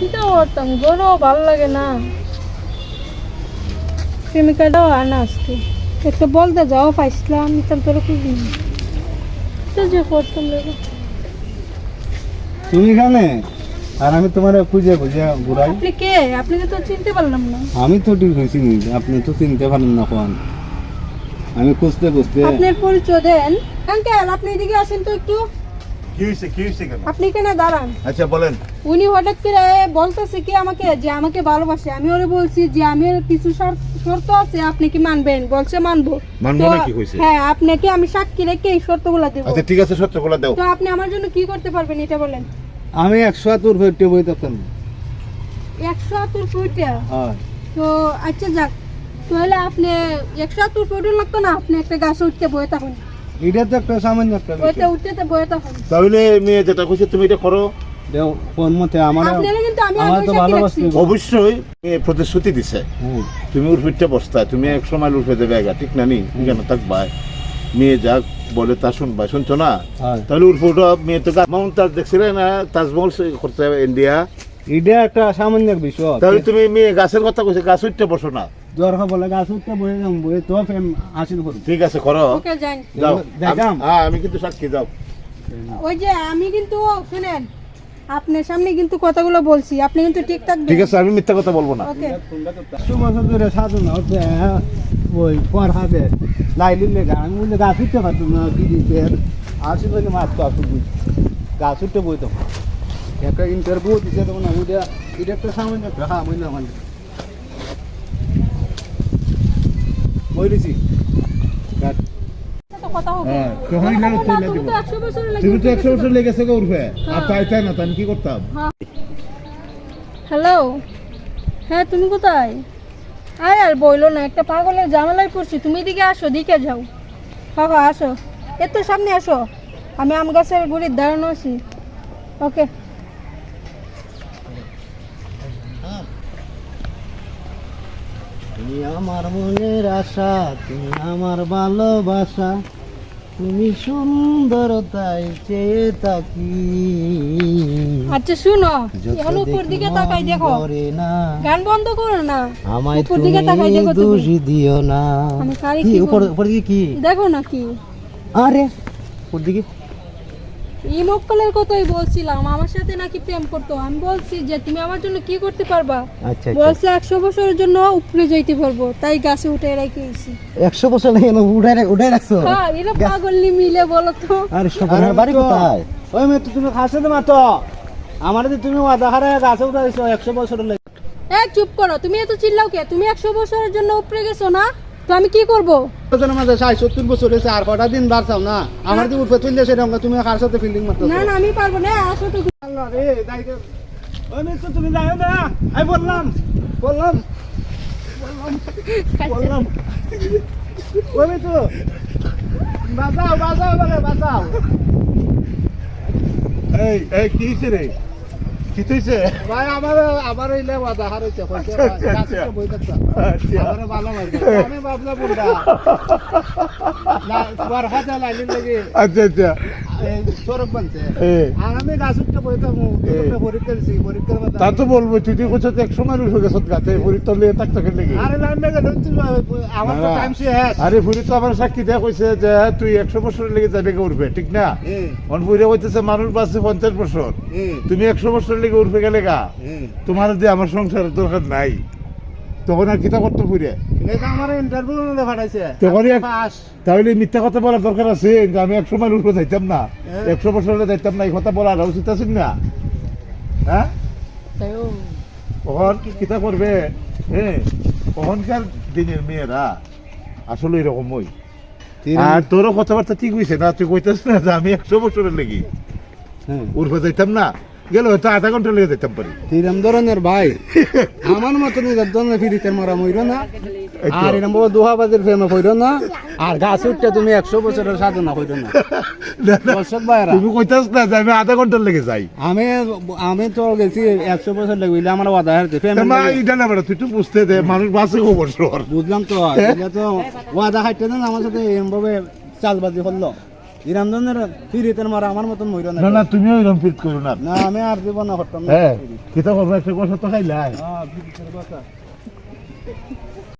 কিটা করতাম? গরো ভালো লাগে না। প্রেমিকাটাও আনা একটা বলতে যাও পাইছিলাম তোরা তো যে করতাম তুমি এখানে? আর আমি তোমার খুঁজে খুঁজে ঘুরাই। আপনি কে? আপনাকে তো চিনতে পারলাম না। আমি তো ঠিক হয়েছি আপনি তো চিনতে পারেন না কোন। আমি খুঁজতে খুঁজতে আপনার পরিচয় দেন। আঙ্কেল আপনি এদিকে আসেন তো একটু। আপনি কেন দাঁড়ান? আচ্ছা বলেন। উনি হঠাৎ করে বলতেছে কি আমাকে যে আমাকে ভালোবাসে। আমি ওরে বলছি যে আমি কিছু শর্ত- আছে আপনি কি মানবেন? বলছে মানবো। মানবো না কি হয়েছে? হ্যাঁ আপনাকে আমি সাক্ষী রেখে এই শর্তগুলো দেবো। আচ্ছা ঠিক আছে করে দাও। তো আপনি আমার জন্য কি করতে পারবেন এটা বলেন। আমি একশো তোর ফেরতে বই থাকতাম একশো আতুর ফুটা হয়। তো আচ্ছা যাক। তাহলে আপনি একশো আতুর ফুটুর লাগতো না? আপনি একটা গাছ উঠতে বয়ে থাকুন। এটা তো একটা সামান্য একটা বিষয় তাহলে মেয়ে যেটা কইছে তুমি এটা করো। দেও কোন মতে আমার আপনারা কিন্তু আমি আমার তো রাখছি। অবশ্যই মেয়ে প্রতিশ্রুতি দিছে। হুম, তুমি উর্ফিটটা বস্তায় তুমি একশো মাইল উর্ফে দেবে একা ঠিক না নি? কেন থাকবাই মেয়ে যাক বলে তা শুনবাই শুনছো না? হয়। তাহলে উর্ফুটা মেয়ে তো মাউন্ট তাজ দেখছিলে না? তাজমহল সে করতে হবে ইন্ডিয়া এটা একটা সামান্য এক বিষয় তাহলে তুমি মেয়ে গাছের কথা কইছে গাছ উঠতে বসো না। দরকার বলে গাছ উঠতে বয়ে যাম বয়ে তো ফেম আসিল করব ঠিক আছে করো। ওকে যান যাও। দেখাম? হ্যাঁ আমি কিন্তু সাক্ষী যাও। ওই যে আমি কিন্তু শুনেন আপনার সামনে কিন্তু কথাগুলো বলছি আপনি কিন্তু ঠিক থাকবেন। ঠিক আছে আমি মিথ্যা কথা বলব না। ওকে। একশো ধরে সাধু না হচ্ছে হ্যাঁ, ওই হাতে লাইলি লেগা আমি বললে গাছ উঠতে পারতাম না দিদিতে আসি বলে মাছ তো আসু বুঝ। গাছ উঠতে বই তো একটা ইন্টারভিউ দিতে তখন আমি এটা একটা সামান্য হ্যাঁ বললাম। হ্যাঁ, তখন কথা গেলে বলব, তুলে তুমি দিব। তো 100 বছর লাগে তুমি তো একশো বছর লেগেছে গো উর্ফে আর হ্যাঁ। করতাম? হ্যালো। হ্যাঁ তুমি কোথায়? আর বইলো না একটা পাগলের জামালায় পড়ছি। তুমি এদিকে আসো দিকে যাও। হ্যাঁ হ্যাঁ আসো এত সামনে আসো। আমি আম গাছের গুড়ির দাঁড়ানো আছি ওকে। তুমি আমার মনের আশা তুমি আমার ভালোবাসা। তুমি সুন্দর তাই চেয়ে থাকি। আচ্ছা শুনো এখন উপর দিকে তাকাই দেখো। গান বন্ধ করো না। আমায় উপর দিকে তাকাই দেখো। দোষী দিও না। আমি কারে কি উপর উপর দিকে কি? দেখো না কি। আরে উপর দিকে। এই কথাই বলছিলাম আমার সাথে নাকি প্রেম করতো। আমি বলছি যে তুমি আমার জন্য কি করতে পারবা? আচ্ছা বলছে একশো বছরের জন্য উপরে যাইতে পারব। তাই গাছে উঠে রেখে গেছি একশো বছর লাগে না উঠাই রাখ- রাখছো? হ্যাঁ এরা পাগল নি মিলে বলো তো। আরে সবার বাড়ি কোথায়? ওই মেয়ে তো তুমি খাসে তো মাতো আমার যে তুমি ওয়াদা হারা গাছে উঠাইছো একশো বছরের লাগে। এ চুপ করো। তুমি এত চিল্লাও কে? তুমি একশো বছরের জন্য উপরে গেছো না? তো আমি কি করব? সত্তর বছর হয়েছে আর কটা দিন বাড়ছাও না। আমার যে উঠবে চললে সেরকম তুমি কার সাথে ফিল্ডিং মারতো না না আমি পারব না আসো তো তুমি যাও না। আমি বললাম বললাম বললাম মেয়ে তো বাঁচাও বাঁচাও বাঁচাও। এই এই কি রে? কি হয়েছে ভাই আমার আমার এই লেবা দাহার হইছে কইছে আচ্ছা, আচ্ছা, আচ্ছা। বই থাকতা আচ্ছা। আমার ভালো লাগে। আমি ভাবনা বুড়া না তোমার হাতে লাইন লাগে। আচ্ছা আচ্ছা। তা তো বলব তুই তুই কোথাও একশো মাইল উঠে গেছত গাছে ফুরি তো লিয়ে থাকতো আরে ফুরি আমার সাক্ষী দেয়া কইছে যে তুই একশো বছর লেগে যাবে উঠবে ঠিক না? মন ফুরে হইতেছে মানুষ বাঁচছে পঞ্চাশ বছর। তুমি একশো বছর লেগে উঠবে গেলে গা। তোমার যে আমার সংসারের দরকার নাই। তখন আর কিতা করতে তখনই তাহলে মিথ্যা কথা বলার দরকার আছে আমি একশো মাইল উঠবে যাইতাম না। একশো বছর হলে যাইতাম না এই কথা বলার উচিত আছে না? হ্যাঁ? কখন কিতা করবে হ্যাঁ কখনকার দিনের মেয়েরা আসলে এরকম ওই আর তোরও কথাবার্তা ঠিক হয়েছে না? তুই কইতাস না যে আমি একশো বছরের লেগে? হ্যাঁ। উর্ফে যাইতাম না? গেলে হয়তো আধা ঘণ্টা লেগে যাইতাম পারি। তিরাম ধরনের ভাই। আমার মতো নিজের ধরনের ফিরিতে মরা মইর না। তো। আর এরম বাবা দোহাবাদের প্রেমে কইর না। আর গাছ উঠতে তুমি একশো বছরের সাধনা কইর না। না, না, দর্শক ভাইরা তুমি কইতাস না যে আমি আধা ঘণ্টা লেগে যাই। আমি আমি তো গেছি একশো বছর লাগবে আমার ওয়াদা হারতে তা এটা না বেটা তুই তো বুঝতে দে মানুষ বাঁচে কো বছর বুঝলাম তো এটা তো ওয়াদা হাইতে না আমার সাথে এরম ভাবে চালবাজি করল। ইরাম ধরনের ফিরিতেন মারা আমার মতন মইর না না তুমিও করো না। না আমি আর জীবন করতাম না। হ্যাঁ করব কথা তো খাইলাই। হ্যাঁ কথা।